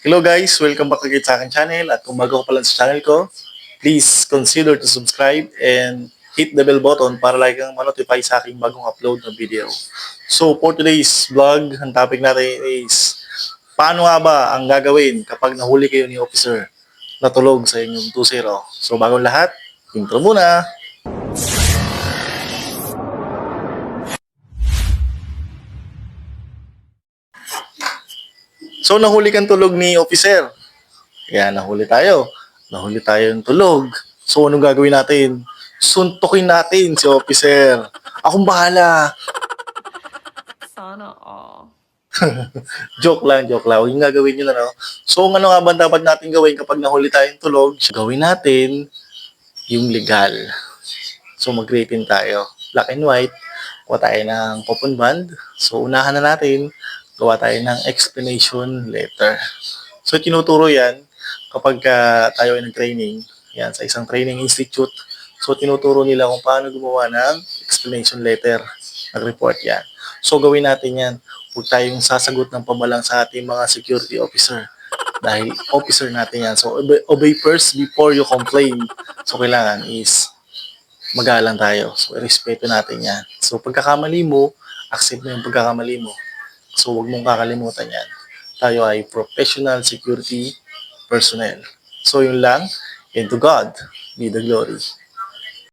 Hello guys, welcome back again sa aking channel at kung bago ka pa lang sa channel ko, please consider to subscribe and hit the bell button para like kang ma-notify sa aking bagong upload na video. So for today's vlog, ang topic natin is paano nga ba ang gagawin kapag nahuli kayo ni officer na tulog sa inyong 2-0. So bagong lahat, intro muna! So nahuli kang tulog ni officer. Kaya nahuli tayo. Nahuli tayo ng tulog. So anong gagawin natin? Suntukin natin si officer. Akong bahala. Sana all. Joke lang, joke lang. Huwag yung gagawin nyo na, no? So, ano nga ba dapat natin gawin kapag nahuli tayong tulog? Gawin natin yung legal. So, mag-rating tayo. Black and white. Kuha tayo ng coupon band. So, unahan na natin. Gawa tayo ng explanation letter. So, tinuturo yan kapag ah, tayo ay nag-training. Yan, sa isang training institute. So, tinuturo nila kung paano gumawa ng explanation letter. Nag-report yan. So, gawin natin yan. Huwag tayong sasagot ng pamalang sa ating mga security officer. Dahil officer natin yan. So, obey, first before you complain. So, kailangan is magalang tayo. So, respeto natin yan. So, pagkakamali mo, accept mo yung pagkakamali mo. So, huwag mong kakalimutan yan. Tayo ay professional security personnel. So, yun lang. And to God be the glory.